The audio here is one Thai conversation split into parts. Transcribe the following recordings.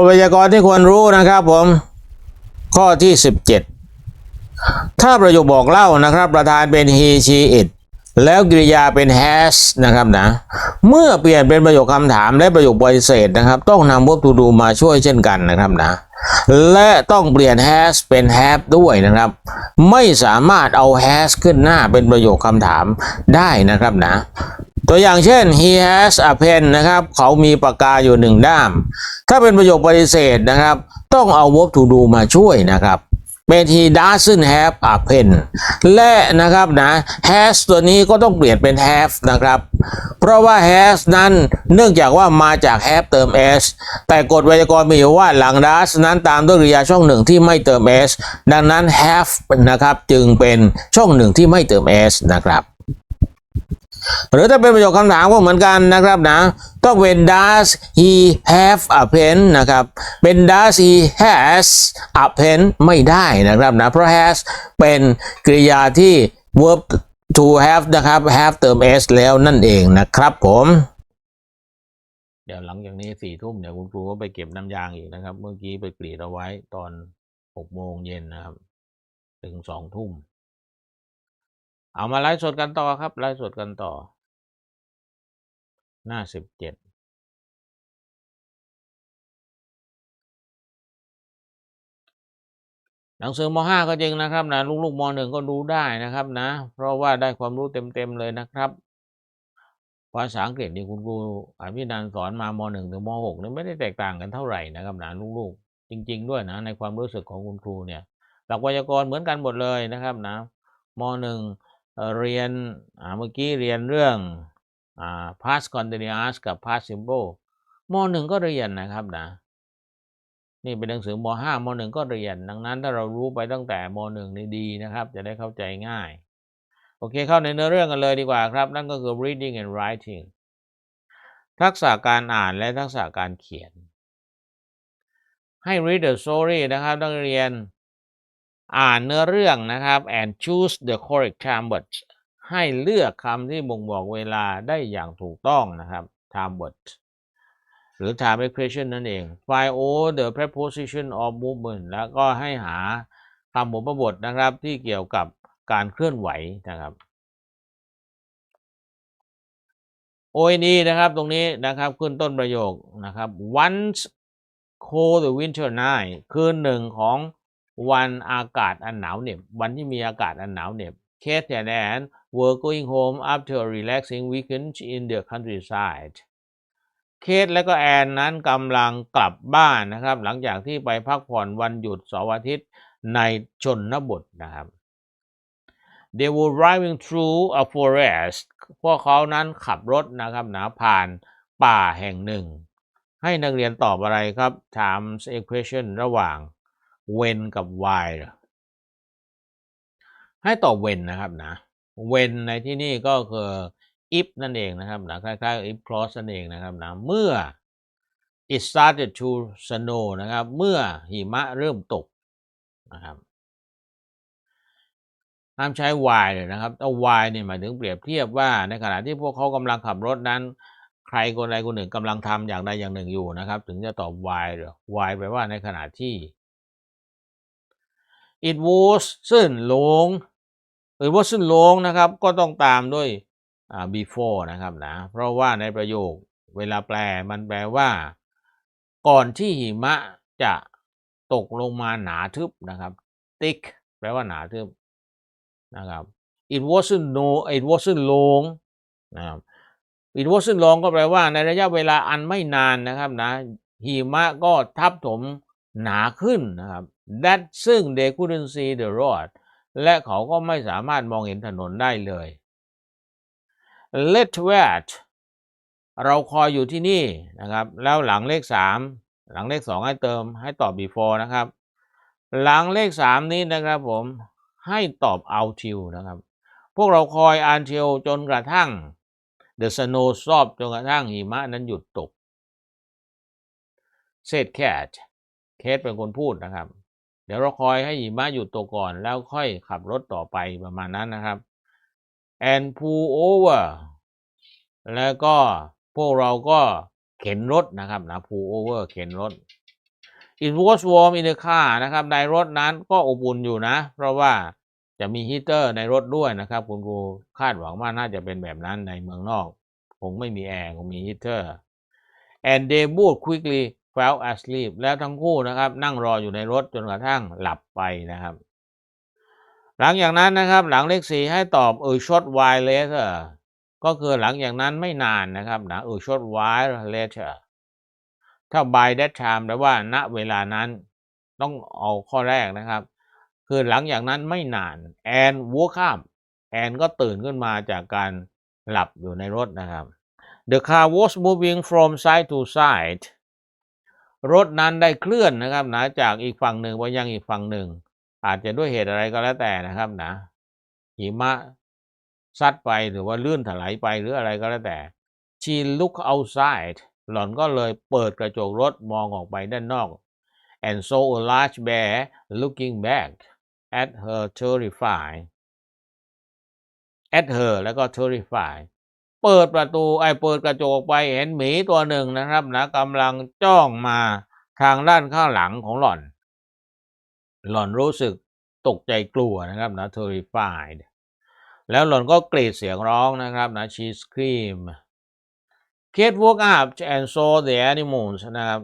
ทพยากรณ์ที่ควรรู้นะครับผม ข้อที่สิบเจ็ดถ้าประโยคบอกเล่านะครับ ประธานเป็น he she it แล้วกริยาเป็น has นะครับนะ เมื่อเปลี่ยนเป็นประโยคคำถามและประโยคปฏิเสธนะครับ ต้องนำ verb to do มาช่วยเช่นกันนะครับนะ และต้องเปลี่ยน has เป็น have ด้วยนะครับ ไม่สามารถเอา has ขึ้นหน้าเป็นประโยคคำถามได้นะครับนะ ตัวอย่างเช่น he has a pen นะครับ เขามีปากกาอยู่หนึ่งด้าม ถ้าเป็นประโยคปฏิเสธนะครับ ต้องเอา verb to do มาช่วยนะครับเป็น he doesn't have a pen และนะครับนะ has ตัวนี้ก็ต้องเปลี่ยนเป็น have นะครับ ราะว่า has นั้นเนื่องจากว่ามาจาก have เติม s แต่กฎไวยากรณ์มีอยู่ว่าหลัง does นั้นตามด้วยกริยาช่องหนึ่งที่ไม่เติม s ดังนั้น have นะครับจึงเป็นช่องหนึ่งที่ไม่เติม s นะครับหรือถ้าเป็นประโยคคำถามก็เหมือนกันนะครับนะ ต้องเป็น does he have a pen นะครับ เป็น does he has a pen ไม่ได้นะครับนะ เพราะ has เป็นกริยาที่ verb to have นะครับ have เติม s แล้วนั่นเองนะครับผม เดี๋ยวหลังจากนี้สี่ทุ่มเดี๋ยวคุณครูก็ไปเก็บน้ำยางอีกนะครับ เมื่อกี้ไปกรีดเอาไว้ตอนหกโมงเย็นนะครับ ถึงสองทุ่ม เอามาไลฟ์สดกันต่อครับไลฟ์สดกันต่อ หน้าสิบเจ็ด หนังสือม .5 ก็จริงนะครับนะลูกๆม .1 ก็ดูได้นะครับนะ เพราะว่าได้ความรู้เต็มๆเลยนะครับภาษาอังกฤษนี่คุณครูอภินันท์สอนมาม .1 ถึงม .6 นี่ไม่ได้แตกต่างกันเท่าไหร่นะครับนะลูกๆ จริง ๆ ด้วยนะในความรู้สึกของคุณครูเนี่ยหลักไวยากรณ์เหมือนกันหมดเลยนะครับนะม .1 เอ่อเรียนเมื่อกี้เรียนเรื่องอ past continuous กับ past simple ม .1 ก็เรียนนะครับนะ นี่เป็นหนังสือม .5 ม .1 ก็เรียน ดังนั้นถ้าเรารู้ไปตั้งแต่ม .1 นี่ดีนะครับ จะได้เข้าใจง่าย โอเคเข้าในเนื้อเรื่องกันเลยดีกว่าครับ นั่นก็คือ reading and writing ทักษะการอ่านและทักษะการเขียน ให้ read the story นะครับนักเรียนอ่านเนื้อเรื่องนะครับ and choose the correct time word ให้เลือกคำที่บ่งบอกเวลาได้อย่างถูกต้องนะครับ time word หรือ time expression นั่นเอง find all the preposition of movement แล้วก็ให้หาคำบุพบทนะครับที่เกี่ยวกับการเคลื่อนไหวนะครับ ONE นะครับตรงนี้นะครับขึ้นต้นประโยคนะครับ once cold the winter night คืนหนึ่งของวันอากาศอันหนาวเหน็บ วันที่มีอากาศอันหนาวเหน็บ Kate and Anne were going home after a relaxing weekend in the countryside เคทและก็แอนนั้นกำลังกลับบ้านนะครับ หลังจากที่ไปพักผ่อนวันหยุดเสาร์อาทิตย์ในชนบทนะครับ They were driving through a forest พวกเขานั้นขับรถนะครับนะผ่านป่าแห่งหนึ่ง ให้นักเรียนตอบอะไรครับ times equation ระหว่าง when กับ while ให้ตอบ when นะครับนะ when ในที่นี่ก็คือ if นั่นเองนะครับนะคล้ายๆ if clause นั่นเองนะครับนะเมื่อ it started to snow นะครับ เมื่อหิมะเริ่มตกนะครับห้ามใช้ why เลยนะครับแต่ why เนี่ยหมายถึงเปรียบเทียบว่าในขณะที่พวกเขากำลังขับรถนั้น ใครคนใดคนหนึ่งกำลังทำอย่างใดอย่างหนึ่งอยู่นะครับ ถึงจะตอบ why หรือ why แปลว่าในขณะที่ it was ซึ่งลง it was ซึ่งลงนะครับ ก็ต้องตามด้วย before นะครับนะเพราะว่าในประโยคเวลาแปลมันแปลว่า ก่อนที่หิมะจะตกลงมาหนาทึบนะครับ thick แปลว่าหนาทึบนะครับ it wasn't no it wasn't long นะครับ it wasn't long ก็แปลว่า ในระยะเวลาอันไม่นานนะครับนะหิมะก็ทับถมหนาขึ้นนะครับ that ซึ่ง they couldn't see the road และเขาก็ไม่สามารถมองเห็นถนนได้เลย let wait เราคอยอยู่ที่นี่นะครับ แล้วหลังเลขสามหลังเลขสองให้เติมให้ตอบ before นะครับ หลังเลขสามนี้นะครับผมให้ตอบ until นะครับ พวกเราคอย until จนกระทั่ง the snow stop จนกระทั่งหิมะนั้นหยุดตก said cat เคทเป็นคนพูดนะครับ เดี๋ยวเราคอยให้หิมะหยุดตกก่อนแล้วค่อยขับรถต่อไปประมาณนั้นนะครับ and pull over แล้วก็พวกเราก็เข็นรถนะครับนะ pull over เข็นรถ it was warm in the car นะครับ ในรถนั้นก็อบอุ่นอยู่นะ เพราะว่าจะมีฮีเตอร์ในรถด้วยนะครับ คุณครูคาดหวังว่าน่าจะเป็นแบบนั้นในเมืองนอก คงไม่มีแอร์คงมีฮีเตอร์ and they both quickly fell asleep แล้วทั้งคู่นะครับ นั่งรออยู่ในรถจนกระทั่งหลับไปนะครับ หลังจากนั้นนะครับ หลังเลขสี่ให้ตอบ a short while later ก็คือหลังจากนั้นไม่นานนะครับนะ a short while later ถ้า by that time แปลว่า ณเวลานั้นต้องเอาข้อแรกนะครับ คือหลังจากนั้นไม่นาน and woke up and ก็ตื่นขึ้นมาจากการหลับอยู่ในรถนะครับ the car was moving from side to side รถนั้นได้เคลื่อนนะครับนะจากอีกฝั่งหนึ่งไปยังอีกฝั่งหนึ่ง อาจจะด้วยเหตุอะไรก็แล้วแต่นะครับนะหิมะซัดไปหรือว่าลื่นถลายไปหรืออะไรก็แล้วแต่ she look outside หล่อนก็เลยเปิดกระจกรถมองออกไปด้านนอก and saw a large bear looking back at her terrified at her แล้วก็ terrified เปิดประตูไอ้เปิดกระจกออกไปเห็นหมีตัวหนึ่งนะครับนะกำลังจ้องมาทางด้านข้างหลังของหล่อน หล่อนรู้สึกตกใจกลัวนะครับนะ terrified แล้วหล่อนก็กรีดเสียงร้องนะครับนะ she scream Kate woke up and saw the animals นะครับ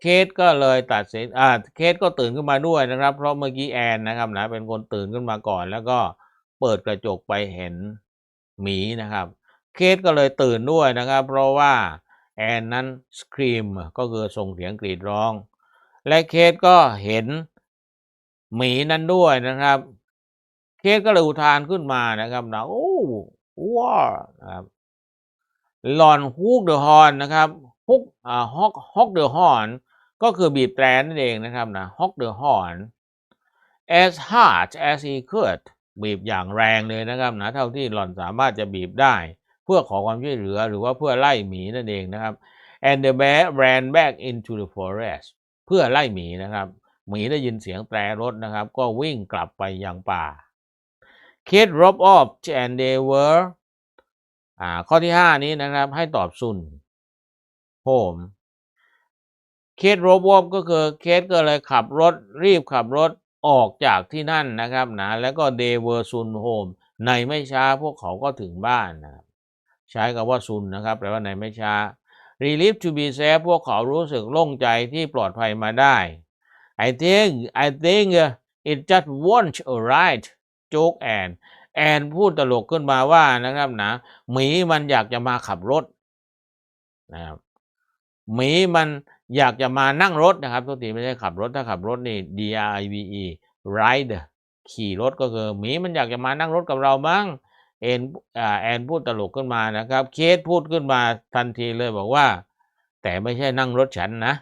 เคทก็เลยตัดสินอ่าเคทก็ตื่นขึ้นมาด้วยนะครับ เพราะเมื่อกี้แอนนะครับนะเป็นคนตื่นขึ้นมาก่อน แล้วก็เปิดกระจกไปเห็นหมีนะครับ เคทก็เลยตื่นด้วยนะครับ เพราะว่าแอนนั้นสครีมก็คือส่งเสียงกรีดร้อง และเคทก็เห็น หมีนั้นด้วยนะครับ เคทก็เลยอุทานขึ้นมานะครับนะโอ้ว้านะครับหลอนฮุกเดอะฮอนนะครับฮุกอ่าฮอกฮอกเดอะฮอนก็คือบีบแตรนั่นเองนะครับนะฮอกเดอะฮอน as hard as he could บีบอย่างแรงเลยนะครับนะเท่าที่หล่อนสามารถจะบีบได้ เพื่อขอความช่วยเหลือหรือว่าเพื่อไล่หมีนั่นเองนะครับ and the bear ran back into the forest เพื่อไล่หมีนะครับ หมีได้ยินเสียงแตรรถนะครับ ก็วิ่งกลับไปยังป่า Kid drop off and they were อ่าข้อที่ห้านี้นะครับให้ตอบซุนโฮมเคสโรบวบก็คือเคสก็เลยขับรถรีบขับรถออกจากที่นั่นนะครับนะแล้วก็เดเวอร์ซุนโฮมในไม่ช้าพวกเขาก็ถึงบ้านนะครับใช้คำว่าซุนนะครับแปลว่าในไม่ช้า relief to be safe พวกเขารู้สึกโล่งใจที่ปลอดภัยมาได้ I think I think it just won't alright joke and แอนพูดตลกขึ้นมาว่านะครับนะหมีมันอยากจะมาขับรถนะครับหมีมันอยากจะมานั่งรถนะครับทุกทีไม่ใช่ขับรถถ้าขับรถนี่ D R I V E ride ขี่รถก็คือหมีมันอยากจะมานั่งรถกับเราบ้างแอนแอนพูดตลกขึ้นมานะครับ เคสพูดขึ้นมาทันทีเลยบอกว่า แต่ไม่ใช่นั่งรถฉันนะ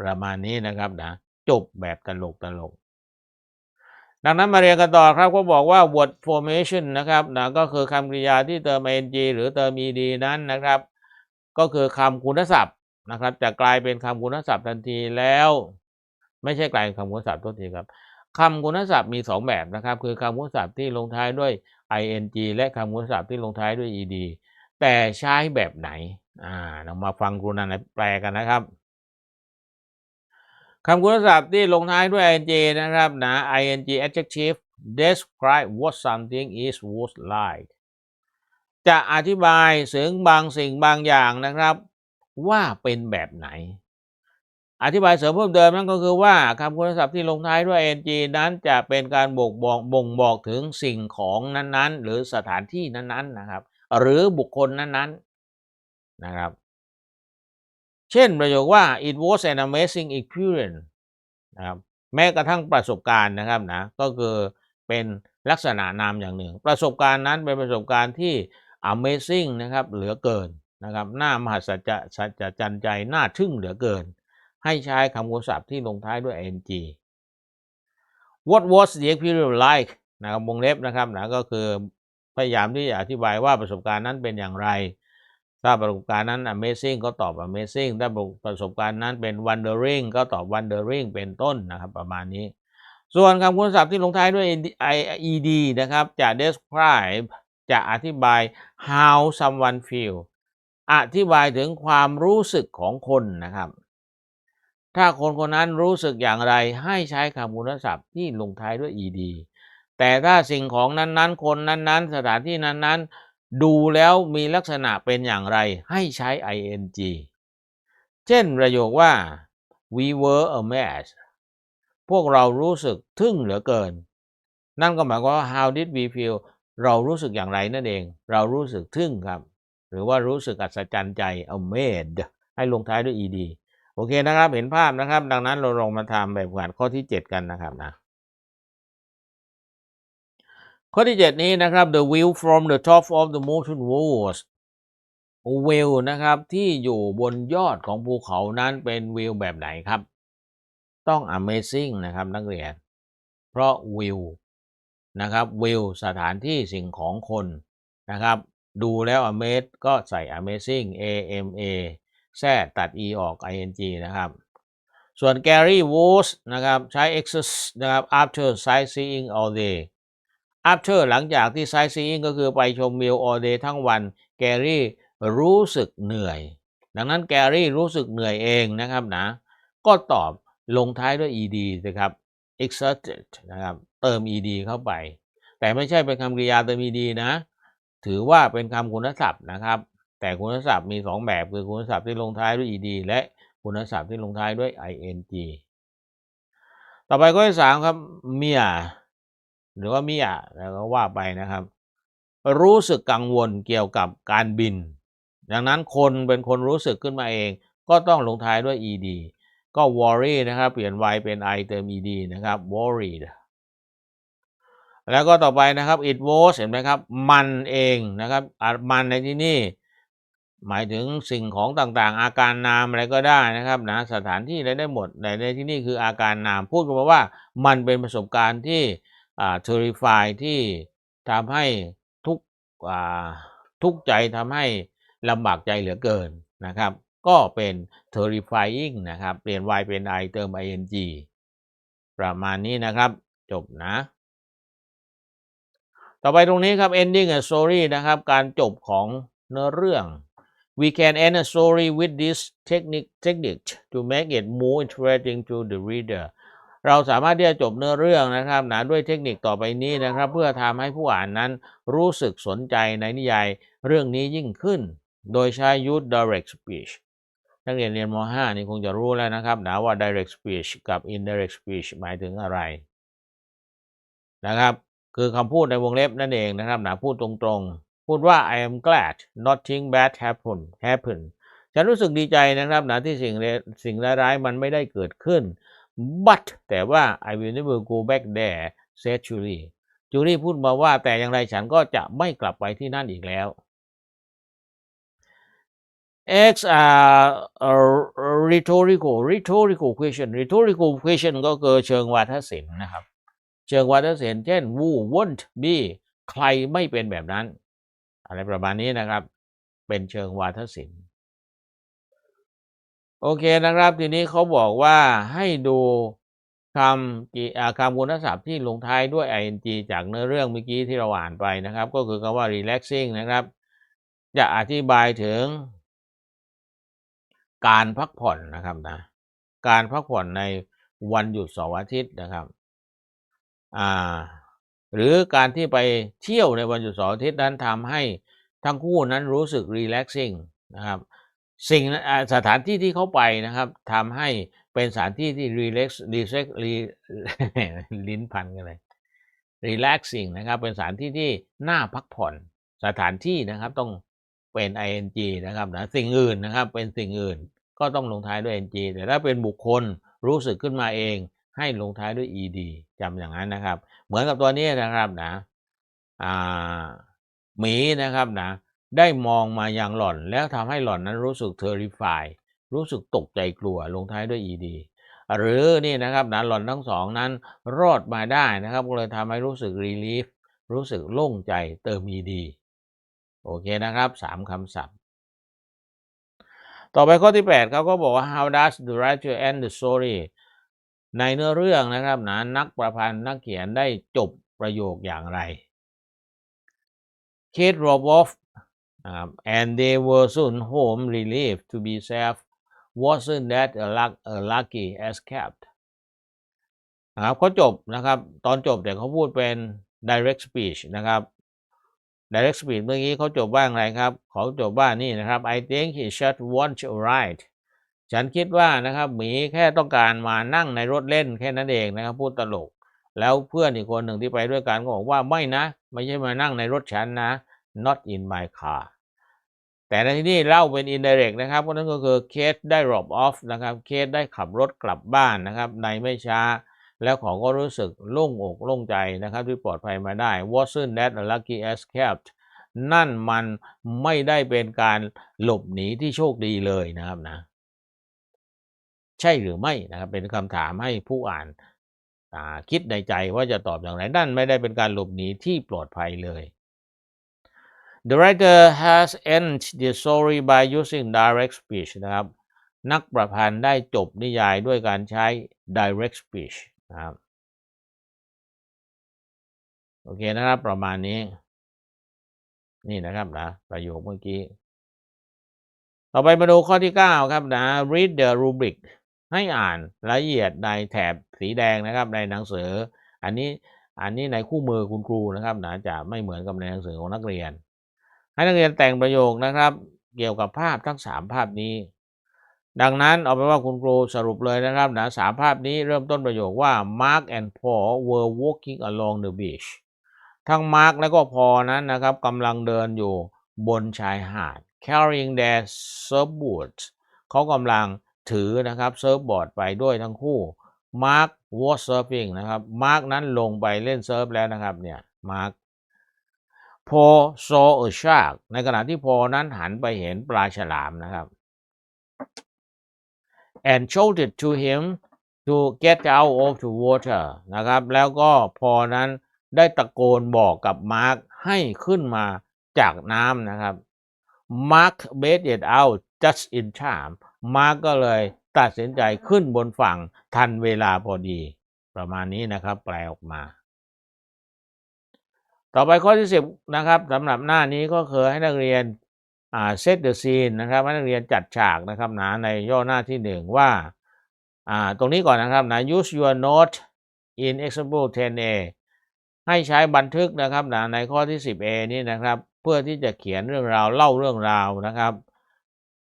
ประมาณนี้นะครับนะจบแบบตลกตลก ดังนั้นมาเรียนกันต่อครับก็บอกว่า word formation นะครับนะก็คือคำกริยาที่เติม ing หรือเติม ed นั้นนะครับ ก็คือคำคุณศัพท์นะครับจะกลายเป็นคำคุณศัพท์ทันทีแล้ว ไม่ใช่กลายเป็นคำคุณศัพท์ทันทีครับคำคุณศัพท์มีสองแบบนะครับ คือคำคุณศัพท์ที่ลงท้ายด้วย ing และคำคุณศัพท์ที่ลงท้ายด้วย ed แต่ใช้แบบไหนอ่าเรามาฟังครูนันแปลกันนะครับ คำคุณศัพท์ที่ลงท้ายด้วย ing นะครับนะ ing adjective describe what something is was like จะอธิบายถึงบางสิ่งบางอย่างนะครับ ว่าเป็นแบบไหน อธิบายเสริมเพิ่มเติมนั่นก็คือว่าคำคุณศัพท์ที่ลงท้ายด้วย ing นั้นจะเป็นการบ่งบอกบ่งบอกถึงสิ่งของนั้นๆ หรือสถานที่นั้นๆนะครับ หรือบุคคลนั้นๆนะครับ เช่นประโยคว่า it was an amazing experience นะครับแม้กระทั่งประสบการณ์นะครับนะก็คือเป็นลักษณะนามอย่างหนึ่ง ประสบการณ์นั้นเป็นประสบการณ์ที่ amazing นะครับเหลือเกินนะครับน่ามหัศจรรย์จันใจน่าทึ่งเหลือเกิน ให้ใช้คำคุณศัพท์ที่ลงท้ายด้วย ing what was the experience like นะครับวงเล็บนะครับนะก็คือพยายามที่จะอธิบายว่าประสบการณ์นั้นเป็นอย่างไร ถ้าประสบการณ์นั้น amazing ก็ตอบ amazing ถ้าประสบการณ์นั้นเป็น wondering ก็ตอบ wondering เป็นต้นนะครับประมาณนี้ ส่วนคำคุณศัพท์ที่ลงท้ายด้วย ed นะครับ จะ describe จะอธิบาย how someone feel อธิบายถึงความรู้สึกของคนนะครับ ถ้าคนคนนั้นรู้สึกอย่างไรให้ใช้คำคุณศัพท์ที่ลงท้ายด้วย ed แต่ถ้าสิ่งของนั้นๆ คนนั้นๆ สถานที่นั้นๆ ดูแล้วมีลักษณะเป็นอย่างไรให้ใช้ ing เช่นประโยคว่า we were amazed พวกเรารู้สึกทึ่งเหลือเกิน นั่นก็หมายความว่า how did we feel เรารู้สึกอย่างไรนั่นเอง เรารู้สึกทึ่งครับ หรือว่ารู้สึกอัศจรรย์ใจ amazed ให้ลงท้ายด้วย ed โอเคนะครับ เห็นภาพนะครับ ดังนั้นเราลองมาทำแบบฝึกหัดข้อที่ 7 กันนะครับนะ ข้อที่ 7 นี้นะครับ the view from the top of the mountain was วิวนะครับที่อยู่บนยอดของภูเขานั้นเป็นวิวแบบไหนครับ ต้อง amazing นะครับนักเรียน เพราะวิวนะครับวิวสถานที่สิ่งของคนนะครับ ดูแล้ว amaze ก็ใส่ amazing a m a แทรตัด e ออก ing นะครับ ส่วน Gary was นะครับใช้ excess นะครับ after sightseeing all day after หลังจากที่ sightseeing ก็คือไปชมวิว all day ทั้งวัน Gary รู้สึกเหนื่อย ดังนั้น Gary รู้สึกเหนื่อยเองนะครับนะ ก็ตอบลงท้ายด้วย ed นะครับ exerted นะครับ เติม ed เข้าไป แต่ไม่ใช่เป็นคำกริยาเติม ed นะ ถือว่าเป็นคำคุณศัพท์นะครับ แต่คุณศัพท์มี 2 แบบคือคุณศัพท์ที่ลงท้ายด้วย ed และคุณศัพท์ที่ลงท้ายด้วย ing ต่อไปข้อที่สามครับเมีย หรือว่ามียแล้วก็ว่าไปนะครับ รู้สึกกังวลเกี่ยวกับการบิน ดังนั้นคนเป็นคนรู้สึกขึ้นมาเอง ก็ต้องลงท้ายด้วย ed ก็ worry นะครับ เปลี่ยน y เป็น i เติม ed นะครับ worried แล้วก็ต่อไปนะครับ it was เห็นไหมครับ มันเองนะครับมันในที่นี่ หมายถึงสิ่งของต่างๆ อาการนามอะไรก็ได้นะครับนะสถานที่อะไรได้หมดแต่ในที่นี่คืออาการนามพูดกันมาว่า มันเป็นประสบการณ์ที่ อ่า terrify ที่ทำให้ทุกอ่าทุกใจทำให้ลำบากใจเหลือเกินนะครับ ก็เป็น terrifying นะครับ เปลี่ยน y เป็น i เติม ing ประมาณนี้นะครับ จบนะ ต่อไปตรงนี้ครับ ending a story นะครับ การจบของเนื้อเรื่อง we can end a story with this technique technique to make it more interesting to the reader เราสามารถที่จะจบเนื้อเรื่องนะครับนะด้วยเทคนิคต่อไปนี้นะครับ เพื่อทำให้ผู้อ่านนั้นรู้สึกสนใจในนิยายเรื่องนี้ยิ่งขึ้น โดยใช้ use direct speech นักเรียนเรียนม .5 นี่คงจะรู้แล้วนะครับนะว่า direct speech กับ indirect speech หมายถึงอะไรนะครับ คือคำพูดในวงเล็บนั่นเองนะครับนะพูดตรงๆ พูดว่า I am glad nothing bad happened happen ฉันรู้สึกดีใจนะครับนะที่สิ่งสิ่งร้ายๆมันไม่ได้เกิดขึ้น but แต่ว่า I will never go back there said Julie จูลี่พูดมาว่าแต่อย่างไรฉันก็จะไม่กลับไปที่นั่นอีกแล้ว X are rhetorical rhetorical question rhetorical question ก็คือเชิงวาทศิลป์นะครับ เชิงวาทศิลป์เช่น who won't be ใครไม่เป็นแบบนั้น อะไรประมาณนี้นะครับ เป็นเชิงวาทศิลป์ โอเคนะครับ ทีนี้เขาบอกว่าให้ดูคำคำคุณศัพท์ที่ลงท้ายด้วย ing จากเนื้อเรื่องเมื่อกี้ที่เราอ่านไปนะครับ ก็คือคำว่า relaxing นะครับ จะอธิบายถึง การพักผ่อนนะครับนะ การพักผ่อนในวันหยุดเสาร์อาทิตย์นะครับอ่าหรือการที่ไปเที่ยวในวันหยุดเสาร์อาทิตย์นั้นทำให้ทั้งคู่นั้นรู้สึก relaxing นะครับ สิ่งสถานที่ที่เขาไปนะครับทำให้เป็นสถานที่ที่ relax relax ลิ้นพันกันเลย relaxing นะครับ เป็นสถานที่ที่น่าพักผ่อนสถานที่นะครับต้องเป็น ing นะครับนะสิ่งอื่นนะครับเป็นสิ่งอื่นก็ต้องลงท้ายด้วย ng แต่ถ้าเป็นบุคคลรู้สึกขึ้นมาเอง ให้ลงท้ายด้วย ed จำอย่างนั้นนะครับ เหมือนกับตัวนี้นะครับนะอ่าหมีนะครับนะ ได้มองมาอย่างหล่อน แล้วทำให้หล่อนนั้นรู้สึก terrify รู้สึกตกใจกลัวลงท้ายด้วย ed หรือนี่นะครับนะหล่อนทั้งสองนั้นรอดมาได้นะครับก็เลยทำให้รู้สึก relief รู้สึกโล่งใจเติม ed โอเคนะครับสามคำศัพท์ ต่อไปข้อที่ 8เขาก็บอกว่า how does the writer end the story ในเนื้อเรื่องนะครับนะนักประพันธ์นักเขียนได้จบประโยคอย่างไร Kate drove off and they were soon home relieved to be safe wasn't that a, luck, a lucky escape นะครับเขาจบนะครับ ตอนจบแต่เขาพูดเป็น direct speech นะครับ direct speech เมื่อกี้เขาจบว่าอย่างไรครับเขาจบว่านี่นะครับ I think he should want to ride ฉันคิดว่านะครับหมีแค่ต้องการมานั่งในรถเล่นแค่นั้นเองนะครับ พูดตลก แล้วเพื่อนอีกคนหนึ่งที่ไปด้วยกันก็บอกว่าไม่นะ ไม่ใช่มานั่งในรถฉันนะ not in my car แต่ในที่นี้เล่าเป็น indirect นะครับก็นั่นก็คือเคสได้ drop off นะครับเคสได้ขับรถกลับบ้านนะครับ ในไม่ช้า แล้วเขาก็รู้สึกโล่งอกโล่งใจนะครับ ที่ปลอดภัยมาได้ wasn't that a lucky escape นั่นมันไม่ได้เป็นการหลบหนีที่โชคดีเลยนะครับนะ ใช่หรือไม่นะครับเป็นคำถามให้ผู้อ่านคิดในใจว่าจะตอบอย่างไรนั่นไม่ได้เป็นการหลบหนีที่ปลอดภัยเลย The writer has ended the story by using direct speech นะครับ นักประพันธ์ได้จบนิยายด้วยการใช้ direct speech นะครับ โอเคนะครับ ประมาณนี้ นี่นะครับนะ ประโยคเมื่อกี้ ต่อไปมาดูข้อที่ 9 ครับนะ read the rubric ให้อ่านละเอียดในแถบสีแดงนะครับ ในหนังสือ อันนี้อันนี้ในคู่มือคุณครูนะครับนะจะไม่เหมือนกับในหนังสือของนักเรียน ให้นักเรียนแต่งประโยคนะครับ เกี่ยวกับภาพทั้ง 3 ภาพนี้ ดังนั้นเอาไปว่าคุณครูสรุปเลยนะครับนะสามภาพนี้เริ่มต้นประโยคว่า Mark and Paul were walking along the beach ทั้งมาร์กและก็พอนั้นนะครับกำลังเดินอยู่บนชายหาด carrying their surfboards เขากำลังถือนะครับเซิร์ฟบอร์ดไปด้วยทั้งคู่มาร์ก was surfing นะครับมาร์กนั้นลงไปเล่นเซิร์ฟแล้วนะครับเนี่ยมาร์ก Paul saw a shark ในขณะที่พอนั้นหันไปเห็นปลาฉลามนะครับ and shouted to him to get out of the water นะครับ แล้วก็พอนั้นได้ตะโกนบอกกับมาร์คให้ขึ้นมาจากน้ำนะครับ มาร์ค made it out just in time มาร์คก็เลยตัดสินใจขึ้นบนฝั่งทันเวลาพอดี ประมาณนี้นะครับแปลออกมา ต่อไปข้อที่ 10นะครับสำหรับหน้านี้ก็คือให้นักเรียนอ่า set the scene นะครับให้นักเรียนจัดฉากนะครับนะในย่อหน้าที่หนึ่งว่าอ่าตรงนี้ก่อนนะครับนะ use your note in example 10a ให้ใช้บันทึกนะครับนะในข้อที่ 10a นี่นะครับ เพื่อที่จะเขียนเรื่องราวเล่าเรื่องราวนะครับ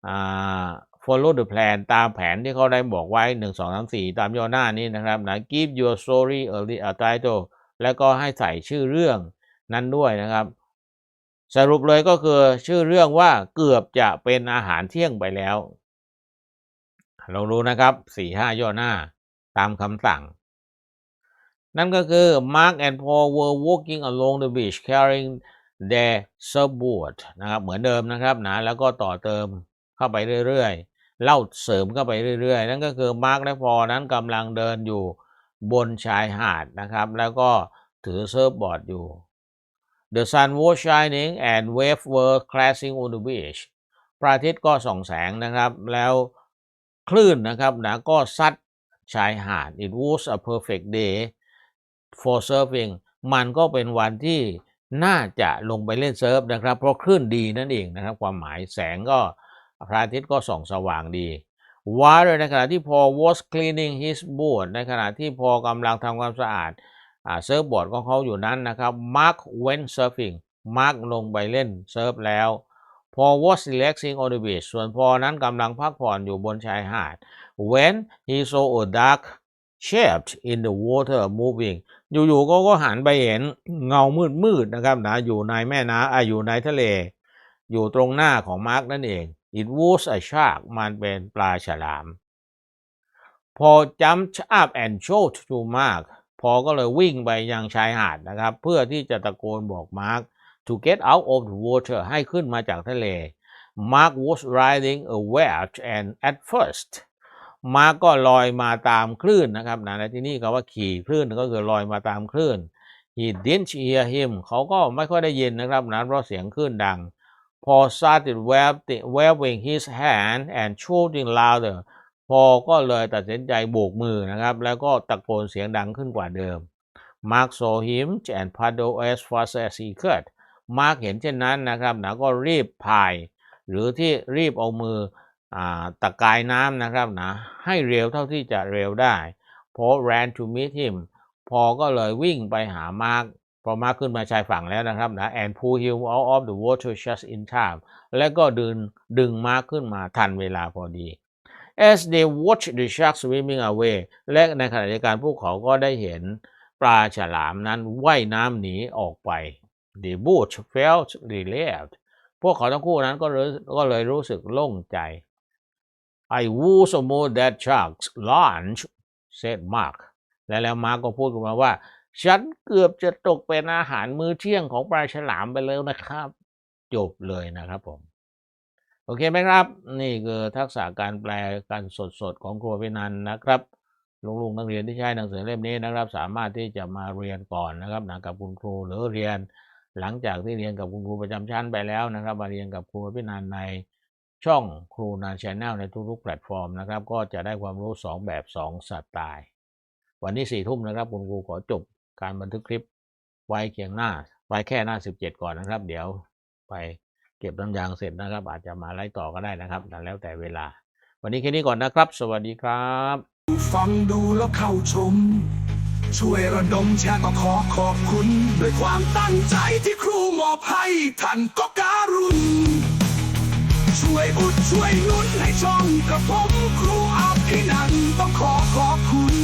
อ่า follow the plan ตามแผนที่เขาได้บอกไว้ 1 2 3 4 ตามย่อหน้านี้นะครับนะ give your story a title แล้วก็ให้ใส่ชื่อเรื่อง นั้นด้วยนะครับ สรุปเลยก็คือชื่อเรื่องว่าเกือบจะเป็นอาหารเที่ยงไปแล้วลองดูนะครับสี่ห้าย่อหน้าตามคำสั่ง นั่นก็คือ Mark and Paul were walking along the beach carrying their surfboard นะครับเหมือนเดิมนะครับนะแล้วก็ต่อเติมเข้าไปเรื่อยๆ เล่าเสริมเข้าไปเรื่อยๆ นั่นก็คือ Mark และ Paul นั้นกำลังเดินอยู่บนชายหาดนะครับ แล้วก็ถือเซิร์ฟบอร์ดอยู่ The sun was shining and waves were crashing on the beach พระอาทิตย์ก็ส่องแสงนะครับ แล้วคลื่นนะครับนะก็ซัดชายหาด It was a perfect day for surfing มันก็เป็นวันที่น่าจะลงไปเล่นเซิร์ฟนะครับ เพราะคลื่นดีนั่นเองนะครับ ความหมายแสงก็พระอาทิตย์ก็ส่องสว่างดี Water ในขณะที่พอ was cleaning his boat ในขณะที่พอกำลังทำความสะอาด เซิร์ฟบอร์ดของเขาอยู่นั้นนะครับ Mark went surfing Mark ลงไปเล่นเซิร์ฟแล้วพอ was relaxing on the beach ส่วนพอนั้นกำลังพักผ่อนอยู่บนชายหาด when he saw a dark shape in the water moving อยู่ๆก็ก็หันไปเห็นเงามืดๆนะครับนะอยู่ในแม่น้ำออยู่ในทะเล อยู่ตรงหน้าของมาร์กนั่นเอง it was a shark มันเป็นปลาฉลาม พอ jumped up and showed to Mark พอก็เลยวิ่งไปยังชายหาดนะครับ เพื่อที่จะตะโกนบอกมาร์ก to get out of the water ให้ขึ้นมาจากทะเล Mark was riding a wave and at first มาร์กก็ลอยมาตามคลื่นนะครับนะในที่นี่คำว่าขี่คลื่นก็คือลอยมาตามคลื่น he didn't hear him เขาก็ไม่ค่อยได้ยินนะครับนะเพราะเสียงคลื่นดังพอ started waving his hand and shouting louder พอก็เลยตัดสินใจโบกมือนะครับ แล้วก็ตะโกนเสียงดังขึ้นกว่าเดิม Mark saw him and paddled as fast as he could มาร์กเห็นเช่นนั้นนะครับนะก็รีบพาย หรือที่รีบเอามืออ่าตะกายน้ำนะครับนะให้เร็วเท่าที่จะเร็วได้พอ ran to meet him พอก็เลยวิ่งไปหามาร์กพอมาร์กขึ้นมาชายฝั่งแล้วนะครับนะ and pull him out of the water just in time แล้วก็ดึงดึงมาร์กขึ้นมาทันเวลาพอดี as they watch the shark swimming away และในขณะเดียวกันพวกเขาก็ได้เห็นปลาฉลามนั้นว่ายน้ำหนีออกไป the boat felt relieved พวกเขาทั้งคู่นั้นก็เลยก็เลยรู้สึกโล่งใจ I was more that sharks lunch said Mark และแล้วมาร์กก็พูดขึ้นมาว่า ฉันเกือบจะตกเป็นอาหารมื้อเที่ยงของปลาฉลามไปแล้วนะครับ จบเลยนะครับผม โอเคไหมครับ นี่คือทักษะการแปลการสดๆของครัวพินันนะครับลุงๆนักเรียนที่ใช้หนังสือเล่มนี้นะครับ สามารถที่จะมาเรียนก่อนนะครับนะกับคุณครูหรือเรียน หลังจากที่เรียนกับคุณครูประจำชั้นไปแล้วนะครับ มาเรียนกับครูพินันในช่องครูนาชแนลในทุกๆแพลตฟอร์มนะครับ ก็จะได้ความรู้ 2 แบบ 2สไตล์ วันนี้สี่ทุ่มนะครับ คุณครูขอจบการบันทึกคลิปไว้เคียงหน้าไว้แค่หน้า 17 ก่อนนะครับ เดี๋ยวไป เก็บน้ำยางเสร็จนะครับ อาจจะมาไล่ต่อก็ได้นะครับแต่แล้วแต่เวลา วันนี้แค่นี้ก่อนนะครับ สวัสดีครับ ฟังดูแล้วเข้าชม ช่วยระดมแชร์ก็ขอขอบคุณ ด้วยความตั้งใจที่ครูมอบให้ท่านก็การุณช่วยอุดช่วยนุนให้ช่องกระผมครูอาภินันต้องขอขอบคุณ